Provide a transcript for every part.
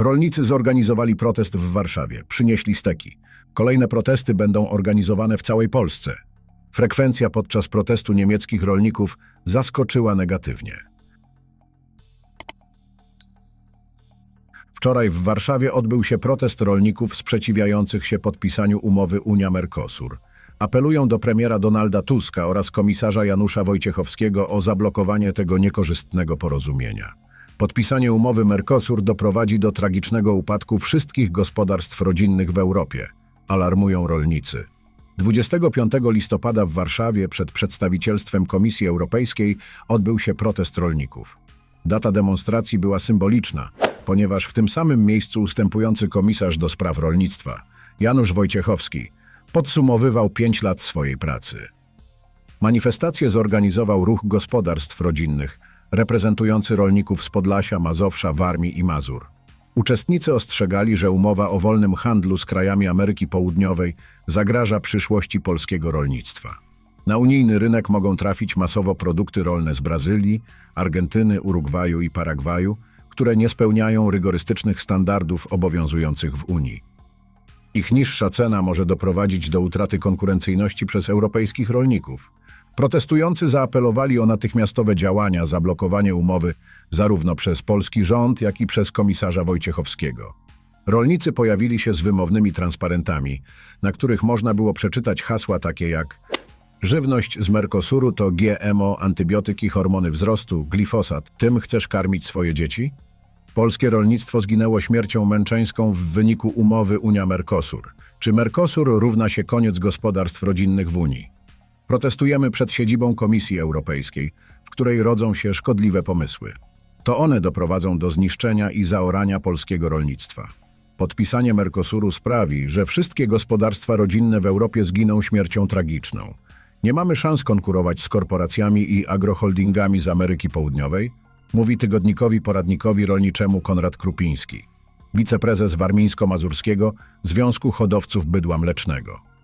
Rolnicy zorganizowali protest w Warszawie, przynieśli steki. Kolejne protesty będą organizowane w całej Polsce. Frekwencja podczas protestu niemieckich rolników zaskoczyła negatywnie. Wczoraj w Warszawie odbył się protest rolników sprzeciwiających się podpisaniu umowy Unia-Mercosur. Apelują do premiera Donalda Tuska oraz komisarza Janusza Wojciechowskiego o zablokowanie tego niekorzystnego porozumienia. Podpisanie umowy Mercosur doprowadzi do tragicznego upadku wszystkich gospodarstw rodzinnych w Europie, alarmują rolnicy. 25 listopada w Warszawie przed przedstawicielstwem Komisji Europejskiej odbył się protest rolników. Data demonstracji była symboliczna, ponieważ w tym samym miejscu ustępujący komisarz do spraw rolnictwa, Janusz Wojciechowski, podsumowywał pięć lat swojej pracy. Manifestację zorganizował ruch gospodarstw rodzinnych, reprezentujący rolników z Podlasia, Mazowsza, Warmii i Mazur. Uczestnicy ostrzegali, że umowa o wolnym handlu z krajami Ameryki Południowej zagraża przyszłości polskiego rolnictwa. Na unijny rynek mogą trafić masowo produkty rolne z Brazylii, Argentyny, Urugwaju i Paragwaju, które nie spełniają rygorystycznych standardów obowiązujących w Unii. Ich niższa cena może doprowadzić do utraty konkurencyjności przez europejskich rolników. Protestujący zaapelowali o natychmiastowe działania, zablokowanie umowy zarówno przez polski rząd, jak i przez komisarza Wojciechowskiego. Rolnicy pojawili się z wymownymi transparentami, na których można było przeczytać hasła takie jak Żywność z Mercosuru to GMO, antybiotyki, hormony wzrostu, glifosat. Tym chcesz karmić swoje dzieci? Polskie rolnictwo zginęło śmiercią męczeńską w wyniku umowy Unia-Mercosur. Czy Mercosur równa się koniec gospodarstw rodzinnych w Unii? Protestujemy przed siedzibą Komisji Europejskiej, w której rodzą się szkodliwe pomysły. To one doprowadzą do zniszczenia i zaorania polskiego rolnictwa. Podpisanie Mercosuru sprawi, że wszystkie gospodarstwa rodzinne w Europie zginą śmiercią tragiczną. Nie mamy szans konkurować z korporacjami i agroholdingami z Ameryki Południowej, mówi tygodnikowi poradnikowi rolniczemu Konrad Krupiński, wiceprezes Warmińsko-Mazurskiego Związku Hodowców Bydła Mlecznego.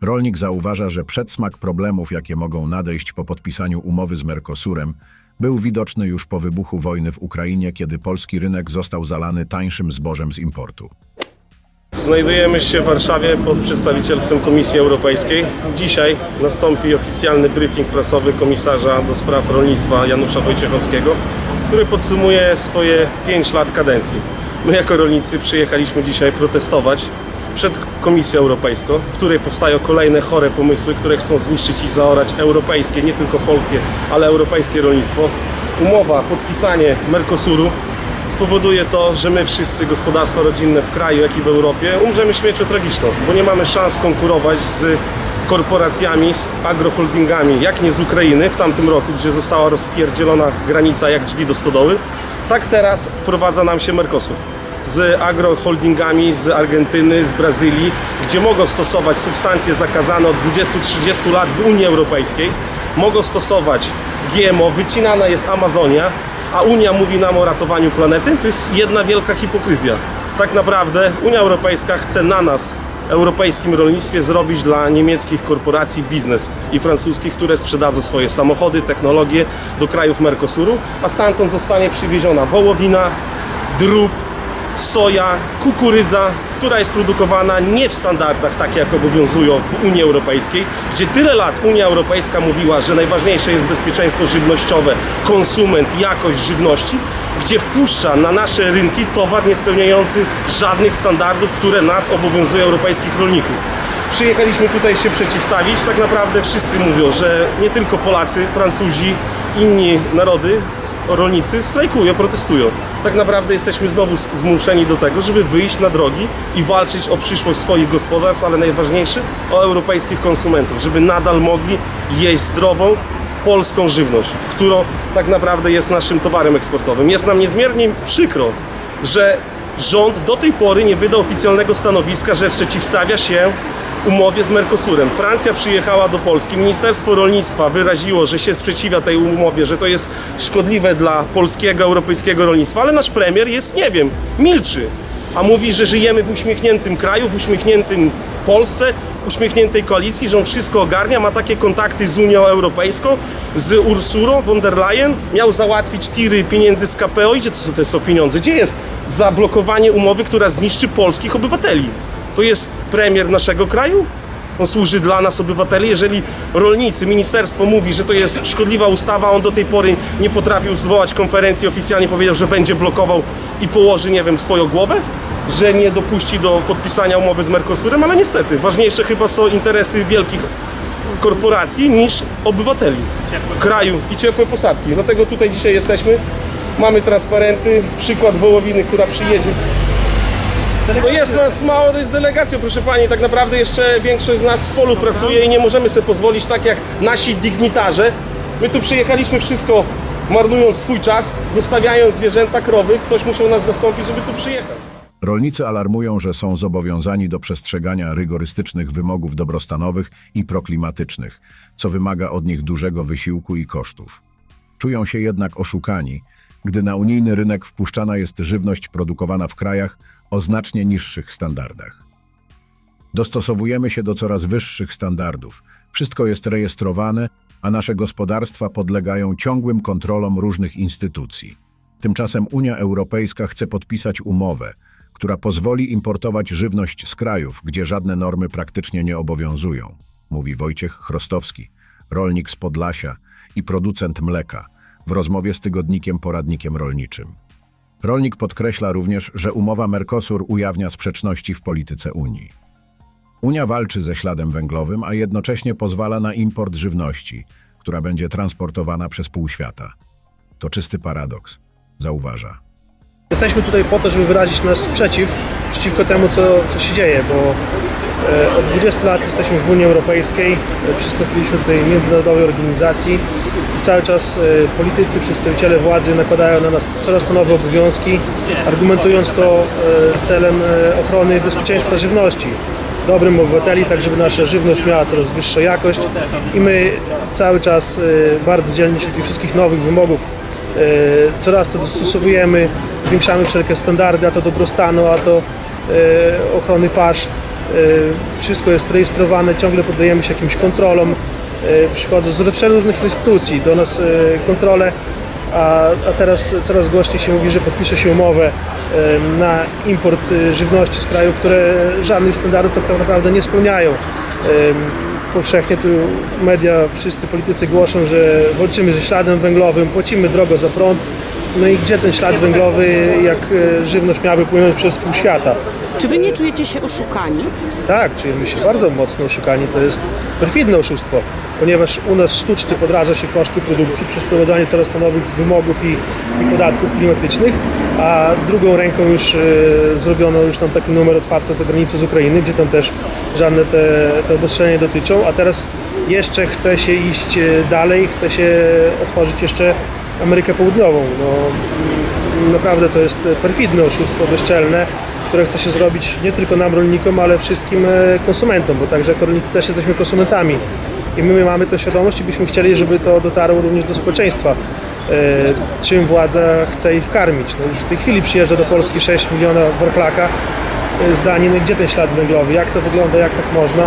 Rolnik zauważa, że przedsmak problemów, jakie mogą nadejść po podpisaniu umowy z Mercosurem, był widoczny już po wybuchu wojny w Ukrainie, kiedy polski rynek został zalany tańszym zbożem z importu. Znajdujemy się w Warszawie pod przedstawicielstwem Komisji Europejskiej. Dzisiaj nastąpi oficjalny briefing prasowy komisarza do spraw rolnictwa Janusza Wojciechowskiego, który podsumuje swoje 5 lat kadencji. My jako rolnicy przyjechaliśmy dzisiaj protestować przed Komisją Europejską, w której powstają kolejne chore pomysły, które chcą zniszczyć i zaorać europejskie, nie tylko polskie, ale europejskie rolnictwo. Umowa, podpisanie Mercosuru spowoduje to, że my wszyscy gospodarstwa rodzinne w kraju, jak i w Europie umrzemy śmiercią tragiczną, bo nie mamy szans konkurować z korporacjami, z agroholdingami, jak nie z Ukrainy w tamtym roku, gdzie została rozpierdzielona granica jak drzwi do stodoły, tak teraz wprowadza nam się Mercosur z agroholdingami z Argentyny, z Brazylii, gdzie mogą stosować substancje zakazane od 20-30 lat w Unii Europejskiej, mogą stosować GMO, wycinana jest Amazonia, a Unia mówi nam o ratowaniu planety, to jest jedna wielka hipokryzja. Tak naprawdę Unia Europejska chce na nas, europejskim rolnictwie, zrobić dla niemieckich korporacji biznes i francuskich, które sprzedadzą swoje samochody, technologie do krajów Mercosuru, a stamtąd zostanie przywieziona wołowina, drób, soja, kukurydza, która jest produkowana nie w standardach takie, jak obowiązują w Unii Europejskiej, gdzie tyle lat Unia Europejska mówiła, że najważniejsze jest bezpieczeństwo żywnościowe, konsument, jakość żywności, gdzie wpuszcza na nasze rynki towar nie spełniający żadnych standardów, które nas obowiązują europejskich rolników. Przyjechaliśmy tutaj się przeciwstawić. Tak naprawdę wszyscy mówią, że nie tylko Polacy, Francuzi, inni narody rolnicy strajkują, protestują. Tak naprawdę jesteśmy znowu zmuszeni do tego, żeby wyjść na drogi i walczyć o przyszłość swoich gospodarstw, ale najważniejsze o europejskich konsumentów, żeby nadal mogli jeść zdrową, polską żywność, którą tak naprawdę jest naszym towarem eksportowym. Jest nam niezmiernie przykro, że rząd do tej pory nie wydał oficjalnego stanowiska, że przeciwstawia się umowie z Mercosurem. Francja przyjechała do Polski, Ministerstwo Rolnictwa wyraziło, że się sprzeciwia tej umowie, że to jest szkodliwe dla polskiego, europejskiego rolnictwa, ale nasz premier jest, nie wiem, milczy, a mówi, że żyjemy w uśmiechniętym kraju, w uśmiechniętym Polsce, uśmiechniętej koalicji, że on wszystko ogarnia, ma takie kontakty z Unią Europejską, z Ursulą von der Leyen, miał załatwić tiry pieniędzy z KPO. Gdzie to są, to są pieniądze? Gdzie jest zablokowanie umowy, która zniszczy polskich obywateli. To jest premier naszego kraju? On służy dla nas, obywateli. Jeżeli rolnicy, ministerstwo mówi, że to jest szkodliwa ustawa, on do tej pory nie potrafił zwołać konferencji, oficjalnie powiedział, że będzie blokował i położy, nie wiem, swoją głowę, że nie dopuści do podpisania umowy z Mercosurem, ale niestety ważniejsze chyba są interesy wielkich korporacji niż obywateli kraju i ciepłe posadki. Dlatego tutaj dzisiaj jesteśmy. Mamy transparenty, przykład wołowiny, która przyjedzie. No jest nas mało, to jest delegacją, proszę Pani. Tak naprawdę jeszcze większość z nas w polu pracuje i nie możemy sobie pozwolić tak jak nasi dignitarze. My tu przyjechaliśmy wszystko marnując swój czas, zostawiając zwierzęta, krowy. Ktoś musiał nas zastąpić, żeby tu przyjechać. Rolnicy alarmują, że są zobowiązani do przestrzegania rygorystycznych wymogów dobrostanowych i proklimatycznych, co wymaga od nich dużego wysiłku i kosztów. Czują się jednak oszukani, gdy na unijny rynek wpuszczana jest żywność produkowana w krajach o znacznie niższych standardach. Dostosowujemy się do coraz wyższych standardów. Wszystko jest rejestrowane, a nasze gospodarstwa podlegają ciągłym kontrolom różnych instytucji. Tymczasem Unia Europejska chce podpisać umowę, która pozwoli importować żywność z krajów, gdzie żadne normy praktycznie nie obowiązują, mówi Wojciech Chrostowski, rolnik z Podlasia i producent mleka, w rozmowie z tygodnikiem Poradnikiem Rolniczym. Rolnik podkreśla również, że umowa Mercosur ujawnia sprzeczności w polityce Unii. Unia walczy ze śladem węglowym, a jednocześnie pozwala na import żywności, która będzie transportowana przez pół świata. To czysty paradoks, zauważa. Jesteśmy tutaj po to, żeby wyrazić nasz sprzeciw przeciwko temu, co, co się dzieje, bo od 20 lat jesteśmy w Unii Europejskiej, e, przystąpiliśmy do tej międzynarodowej organizacji i cały czas e, politycy, przedstawiciele władzy nakładają na nas coraz to nowe obowiązki, argumentując to e, celem e, ochrony bezpieczeństwa żywności dobrym obywateli, tak żeby nasza żywność miała coraz wyższą jakość i my cały czas e, bardzo dzielnie się tych wszystkich nowych wymogów e, coraz to dostosowujemy, zwiększamy wszelkie standardy, a to dobrostanu, a to e, ochrony pasz. E, Wszystko jest rejestrowane, ciągle poddajemy się jakimś kontrolom. E, Przychodzą z przeróżnych instytucji do nas e, kontrole, a, a teraz coraz głośniej się mówi, że podpisze się umowę na import żywności z krajów, które żadnych standardów tak naprawdę nie spełniają. Powszechnie tu media, wszyscy politycy głoszą, że walczymy ze śladem węglowym, płacimy drogo za prąd. No i gdzie ten ślad węglowy, jak e, żywność miałaby płynąć przez pół świata? Czy wy nie czujecie się oszukani? Tak, czujemy się bardzo mocno oszukani. To jest perfidne oszustwo, ponieważ u nas sztucznie podraża się koszty produkcji przez wprowadzanie coraz to nowych wymogów i, i podatków klimatycznych, a drugą ręką już e, zrobiono już tam taki numer otwarty do granicy z Ukrainy, gdzie tam też żadne te, te obostrzenia nie dotyczą, a teraz jeszcze chce się iść e, dalej, chce się otworzyć jeszcze Amerykę Południową. No, mm, naprawdę to jest perfidne oszustwo, bezczelne, które chce się zrobić nie tylko nam rolnikom, ale wszystkim e, konsumentom, bo także jako rolnicy też jesteśmy konsumentami. I my mamy tę świadomość i byśmy chcieli, żeby to dotarło również do społeczeństwa. E, Czym władza chce ich karmić. No już w tej chwili przyjeżdża do Polski 6 milionów warchlaka e, z Danii. No gdzie ten ślad węglowy? Jak to wygląda? Jak tak można?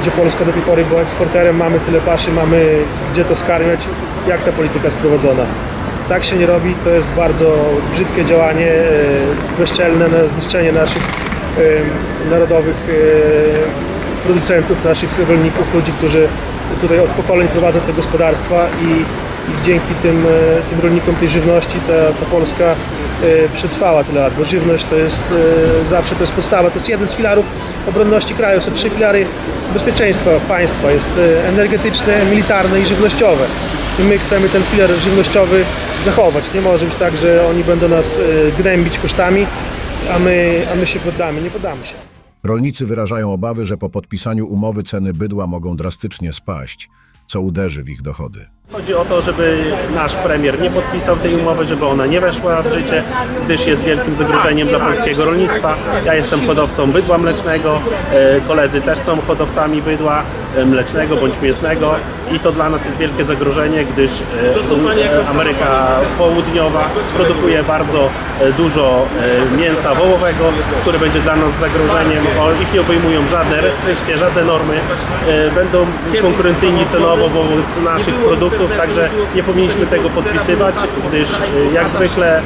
Gdzie Polska do tej pory była eksporterem, mamy tyle paszy, mamy gdzie to skarmiać? Jak ta polityka jest prowadzona? Tak się nie robi, to jest bardzo brzydkie działanie, e, bezczelne na zniszczenie naszych e, narodowych e, producentów, naszych rolników, ludzi, którzy tutaj od pokoleń prowadzą te gospodarstwa i, dzięki tym, tym rolnikom tej żywności ta, ta Polska przetrwała tyle lat, bo żywność to jest zawsze to jest podstawa, to jest jeden z filarów obronności kraju, są trzy filary bezpieczeństwa państwa, jest e, energetyczne, militarne i żywnościowe. I my chcemy ten filar żywnościowy zachować. Nie może być tak, że oni będą nas e, gnębić kosztami, a my, a my się poddamy. Nie poddamy się. Rolnicy wyrażają obawy, że po podpisaniu umowy ceny bydła mogą drastycznie spaść, co uderzy w ich dochody. Chodzi o to, żeby nasz premier nie podpisał tej umowy, żeby ona nie weszła w życie, gdyż jest wielkim zagrożeniem dla polskiego rolnictwa. Ja jestem hodowcą bydła mlecznego, e, koledzy też są hodowcami bydła mlecznego bądź mięsnego i to dla nas jest wielkie zagrożenie, gdyż e, Ameryka Południowa produkuje bardzo e, dużo e, mięsa wołowego, które będzie dla nas zagrożeniem. Ich nie obejmują żadne restrykcje, żadne normy. E, Będą konkurencyjni cenowo wobec naszych produktów, także nie powinniśmy tego podpisywać, gdyż e, jak zwykle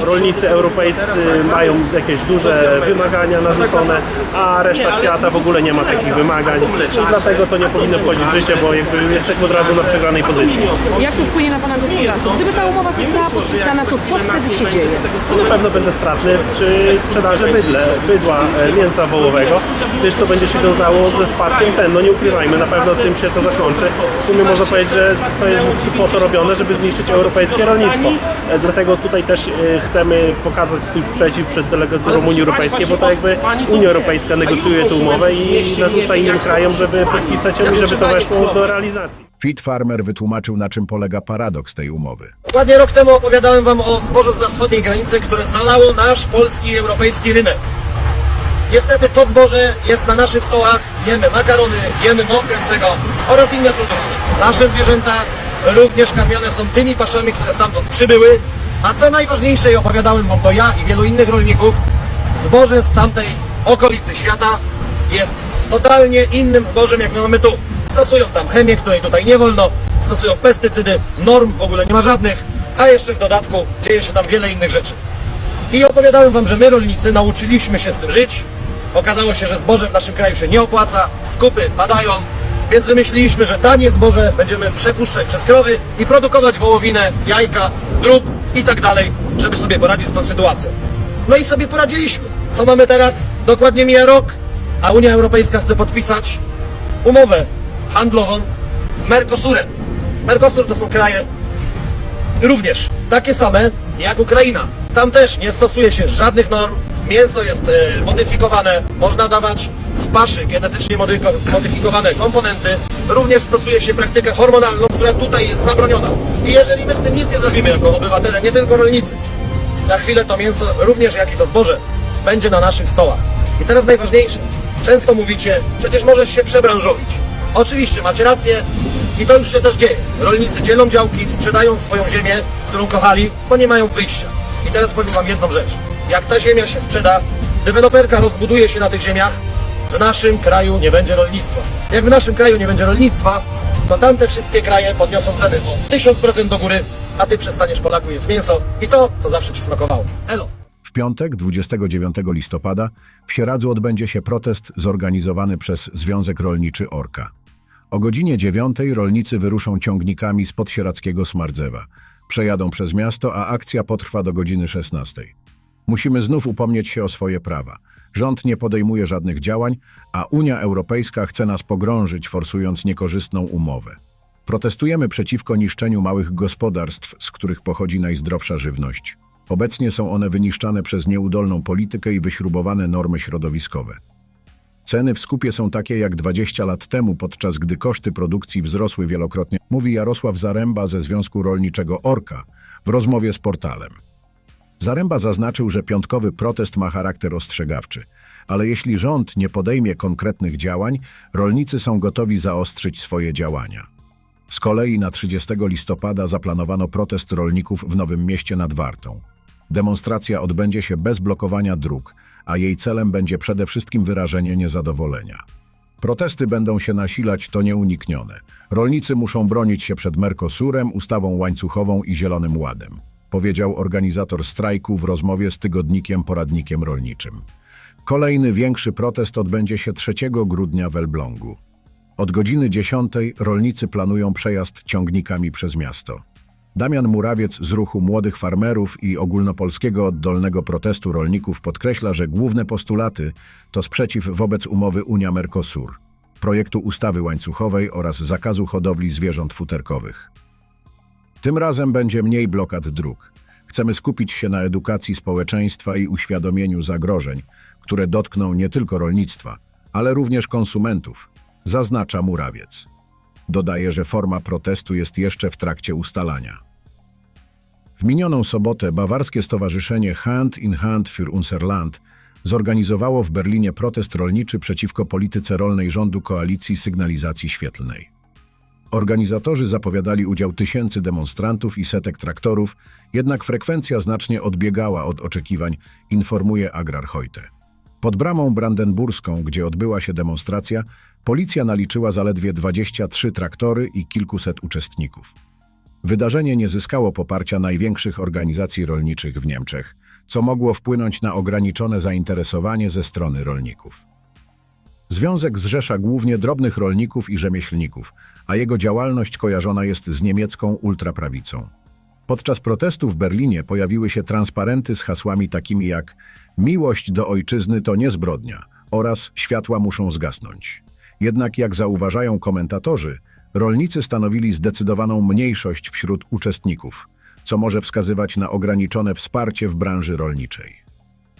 rolnicy europejscy mają jakieś duże wymagania narzucone, a reszta świata w ogóle nie ma takich wymagań i dlatego to nie powinno wchodzić w życie, bo jakby jesteśmy od razu na przegranej pozycji. Jak to wpłynie na Pana gospodarstwo? Gdyby ta umowa została podpisana, to co wtedy się dzieje? Na pewno będę stratny przy sprzedaży bydle, bydła, e, mięsa wołowego, gdyż to będzie się wiązało ze spadkiem cen. No nie ukrywajmy, na pewno tym się to zakończy. W sumie można powiedzieć, że to jest po to robione, żeby zniszczyć europejskie rolnictwo. E, Dlatego tutaj też e, chcemy pokazać swój przeciw przed delegaturą Unii Europejskiej, bo to jakby Unia Europejska negocjuje tę umowę i narzuca innym krajom, żeby podpisać ją i żeby to weszło do realizacji. Fit Farmer wytłumaczył, na czym polega paradoks tej umowy. Dokładnie rok temu opowiadałem Wam o zbożu z wschodniej granicy, które zalało nasz polski i europejski rynek. Niestety to zboże jest na naszych stołach, jemy makarony, jemy mąkę z tego oraz inne produkty. Nasze zwierzęta również karmione są tymi paszami, które stamtąd przybyły, a co najważniejsze i opowiadałem Wam to ja i wielu innych rolników, zboże z tamtej okolicy świata jest totalnie innym zbożem jak my mamy tu. Stosują tam chemię, której tutaj nie wolno, stosują pestycydy, norm w ogóle nie ma żadnych, a jeszcze w dodatku dzieje się tam wiele innych rzeczy. I opowiadałem wam, że my rolnicy nauczyliśmy się z tym żyć. Okazało się, że zboże w naszym kraju się nie opłaca, skupy padają, więc wymyśliliśmy, że tanie zboże będziemy przepuszczać przez krowy i produkować wołowinę, jajka, drób i tak dalej, żeby sobie poradzić z tą sytuacją. No i sobie poradziliśmy. Co mamy teraz? Dokładnie mija rok, a Unia Europejska chce podpisać umowę handlową z Mercosurem. Mercosur to są kraje również takie same jak Ukraina. Tam też nie stosuje się żadnych norm. Mięso jest e, modyfikowane, można dawać w paszy genetycznie modyfikowane komponenty. Również stosuje się praktykę hormonalną, która tutaj jest zabroniona. I jeżeli my z tym nic nie zrobimy jako obywatele, nie tylko rolnicy, za chwilę to mięso, również jak i to zboże, będzie na naszych stołach. I teraz najważniejsze. Często mówicie, przecież możesz się przebranżowić. Oczywiście, macie rację i to już się też dzieje. Rolnicy dzielą działki, sprzedają swoją ziemię, którą kochali, bo nie mają wyjścia. I teraz powiem wam jedną rzecz. Jak ta ziemia się sprzeda, deweloperka rozbuduje się na tych ziemiach, w naszym kraju nie będzie rolnictwa. Jak w naszym kraju nie będzie rolnictwa, to tamte wszystkie kraje podniosą ceny o 1000% do góry, a ty przestaniesz Polaku jeść mięso i to, co zawsze ci smakowało. Elo! W piątek, 29 listopada, w Sieradzu odbędzie się protest zorganizowany przez Związek Rolniczy Orka. O godzinie 9 rolnicy wyruszą ciągnikami z podsieradzkiego Smardzewa. Przejadą przez miasto, a akcja potrwa do godziny 16. Musimy znów upomnieć się o swoje prawa. Rząd nie podejmuje żadnych działań, a Unia Europejska chce nas pogrążyć, forsując niekorzystną umowę. Protestujemy przeciwko niszczeniu małych gospodarstw, z których pochodzi najzdrowsza żywność. Obecnie są one wyniszczane przez nieudolną politykę i wyśrubowane normy środowiskowe. Ceny w skupie są takie jak 20 lat temu, podczas gdy koszty produkcji wzrosły wielokrotnie, mówi Jarosław Zaręba ze Związku Rolniczego Orka w rozmowie z portalem. Zaręba zaznaczył, że piątkowy protest ma charakter ostrzegawczy, ale jeśli rząd nie podejmie konkretnych działań, rolnicy są gotowi zaostrzyć swoje działania. Z kolei na 30 listopada zaplanowano protest rolników w Nowym Mieście nad Wartą. Demonstracja odbędzie się bez blokowania dróg, a jej celem będzie przede wszystkim wyrażenie niezadowolenia. Protesty będą się nasilać, to nieuniknione. Rolnicy muszą bronić się przed Mercosurem, ustawą łańcuchową i Zielonym Ładem, powiedział organizator strajku w rozmowie z tygodnikiem Poradnikiem Rolniczym. Kolejny większy protest odbędzie się 3 grudnia w Elblągu. Od godziny 10 rolnicy planują przejazd ciągnikami przez miasto. Damian Murawiec z ruchu młodych farmerów i ogólnopolskiego oddolnego protestu rolników podkreśla, że główne postulaty to sprzeciw wobec umowy Unia-Mercosur, projektu ustawy łańcuchowej oraz zakazu hodowli zwierząt futerkowych. Tym razem będzie mniej blokad dróg. Chcemy skupić się na edukacji społeczeństwa i uświadomieniu zagrożeń, które dotkną nie tylko rolnictwa, ale również konsumentów, zaznacza Murawiec. Dodaje, że forma protestu jest jeszcze w trakcie ustalania. W minioną sobotę bawarskie stowarzyszenie Hand in Hand für unser Land zorganizowało w Berlinie protest rolniczy przeciwko polityce rolnej rządu koalicji sygnalizacji świetlnej. Organizatorzy zapowiadali udział tysięcy demonstrantów i setek traktorów, jednak frekwencja znacznie odbiegała od oczekiwań, informuje Agrar Hojte. Pod bramą brandenburską, gdzie odbyła się demonstracja, policja naliczyła zaledwie 23 traktory i kilkuset uczestników. Wydarzenie nie zyskało poparcia największych organizacji rolniczych w Niemczech, co mogło wpłynąć na ograniczone zainteresowanie ze strony rolników. Związek zrzesza głównie drobnych rolników i rzemieślników, a jego działalność kojarzona jest z niemiecką ultraprawicą. Podczas protestu w Berlinie pojawiły się transparenty z hasłami takimi jak Miłość do ojczyzny to nie zbrodnia oraz Światła muszą zgasnąć. Jednak jak zauważają komentatorzy, rolnicy stanowili zdecydowaną mniejszość wśród uczestników, co może wskazywać na ograniczone wsparcie w branży rolniczej.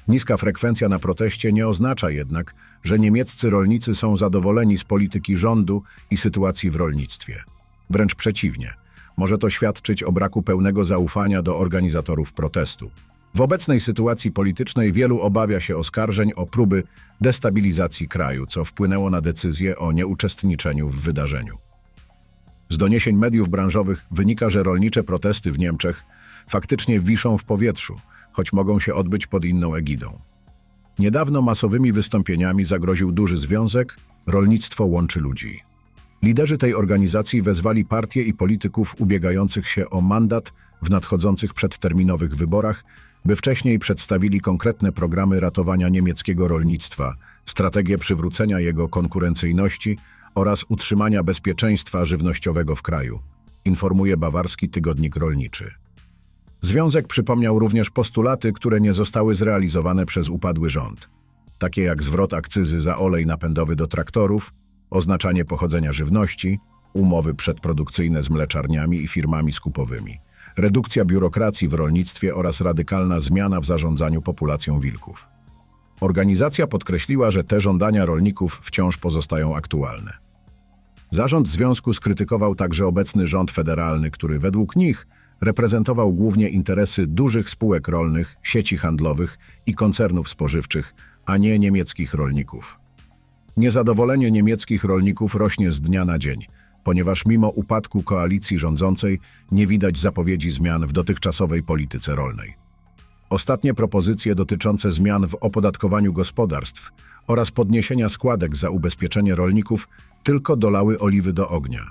Niska frekwencja na proteście nie oznacza jednak, że niemieccy rolnicy są zadowoleni z polityki rządu i sytuacji w rolnictwie. Wręcz przeciwnie, może to świadczyć o braku pełnego zaufania do organizatorów protestu. W obecnej sytuacji politycznej wielu obawia się oskarżeń o próby destabilizacji kraju, co wpłynęło na decyzję o nieuczestniczeniu w wydarzeniu. Z doniesień mediów branżowych wynika, że rolnicze protesty w Niemczech faktycznie wiszą w powietrzu, choć mogą się odbyć pod inną egidą. Niedawno masowymi wystąpieniami zagroził duży związek Rolnictwo łączy ludzi. Liderzy tej organizacji wezwali partie i polityków ubiegających się o mandat w nadchodzących przedterminowych wyborach, by wcześniej przedstawili konkretne programy ratowania niemieckiego rolnictwa, strategię przywrócenia jego konkurencyjności oraz utrzymania bezpieczeństwa żywnościowego w kraju, informuje bawarski tygodnik rolniczy. Związek przypomniał również postulaty, które nie zostały zrealizowane przez upadły rząd, takie jak zwrot akcyzy za olej napędowy do traktorów, oznaczanie pochodzenia żywności, umowy przedprodukcyjne z mleczarniami i firmami skupowymi, redukcja biurokracji w rolnictwie oraz radykalna zmiana w zarządzaniu populacją wilków. Organizacja podkreśliła, że te żądania rolników wciąż pozostają aktualne. Zarząd związku skrytykował także obecny rząd federalny, który według nich reprezentował głównie interesy dużych spółek rolnych, sieci handlowych i koncernów spożywczych, a nie niemieckich rolników. Niezadowolenie niemieckich rolników rośnie z dnia na dzień, ponieważ mimo upadku koalicji rządzącej nie widać zapowiedzi zmian w dotychczasowej polityce rolnej. Ostatnie propozycje dotyczące zmian w opodatkowaniu gospodarstw oraz podniesienia składek za ubezpieczenie rolników tylko dolały oliwy do ognia.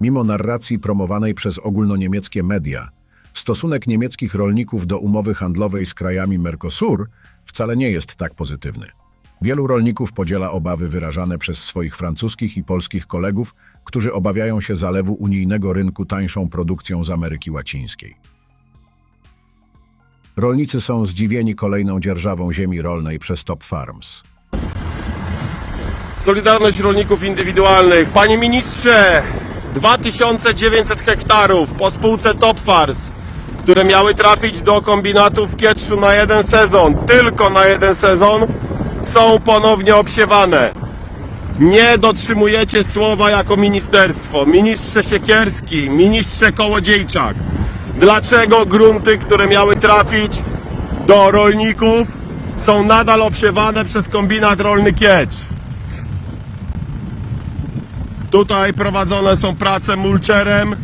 Mimo narracji promowanej przez ogólnoniemieckie media, stosunek niemieckich rolników do umowy handlowej z krajami Mercosur wcale nie jest tak pozytywny. Wielu rolników podziela obawy wyrażane przez swoich francuskich i polskich kolegów, którzy obawiają się zalewu unijnego rynku tańszą produkcją z Ameryki Łacińskiej. Rolnicy są zdziwieni kolejną dzierżawą ziemi rolnej przez Top Farms. Solidarność rolników indywidualnych. Panie ministrze, 2900 hektarów po spółce Topfars, które miały trafić do kombinatu w Kietrzu na jeden sezon, tylko na jeden sezon, są ponownie obsiewane. Nie dotrzymujecie słowa jako ministerstwo. Ministrze Siekierski, ministrze Kołodziejczak. Dlaczego grunty, które miały trafić do rolników, są nadal obsiewane przez kombinat rolny Kiecz? Tutaj prowadzone są prace mulczerem.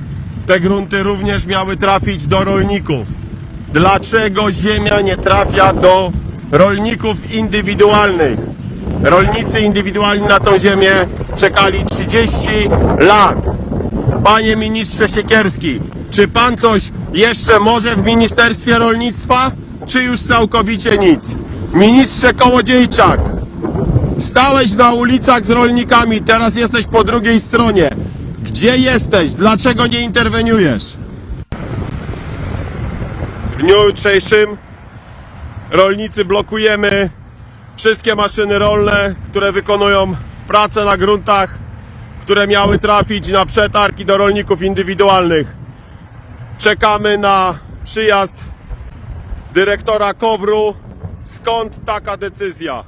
Te grunty również miały trafić do rolników. Dlaczego ziemia nie trafia do rolników indywidualnych? Rolnicy indywidualni na tą ziemię czekali 30 lat. Panie ministrze Siekierski, czy pan coś jeszcze może w Ministerstwie Rolnictwa, czy już całkowicie nic? Ministrze Kołodziejczak, Stałeś na ulicach z rolnikami, teraz jesteś po drugiej stronie. Gdzie jesteś? Dlaczego nie interweniujesz? W dniu jutrzejszym rolnicy blokujemy wszystkie maszyny rolne, które wykonują pracę na gruntach, które miały trafić na przetargi do rolników indywidualnych. Czekamy na przyjazd dyrektora Kowru. Skąd taka decyzja?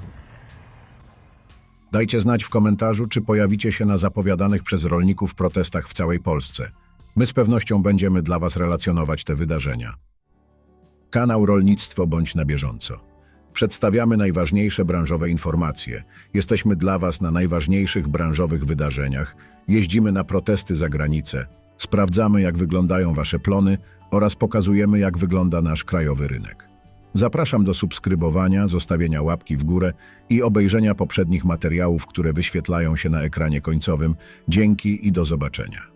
Dajcie znać w komentarzu, czy pojawicie się na zapowiadanych przez rolników protestach w całej Polsce. My z pewnością będziemy dla Was relacjonować te wydarzenia. Kanał Rolnictwo bądź na bieżąco. Przedstawiamy najważniejsze branżowe informacje. Jesteśmy dla Was na najważniejszych branżowych wydarzeniach. Jeździmy na protesty za granicę. Sprawdzamy, jak wyglądają Wasze plony oraz pokazujemy, jak wygląda nasz krajowy rynek. Zapraszam do subskrybowania, zostawienia łapki w górę i obejrzenia poprzednich materiałów, które wyświetlają się na ekranie końcowym. Dzięki i do zobaczenia.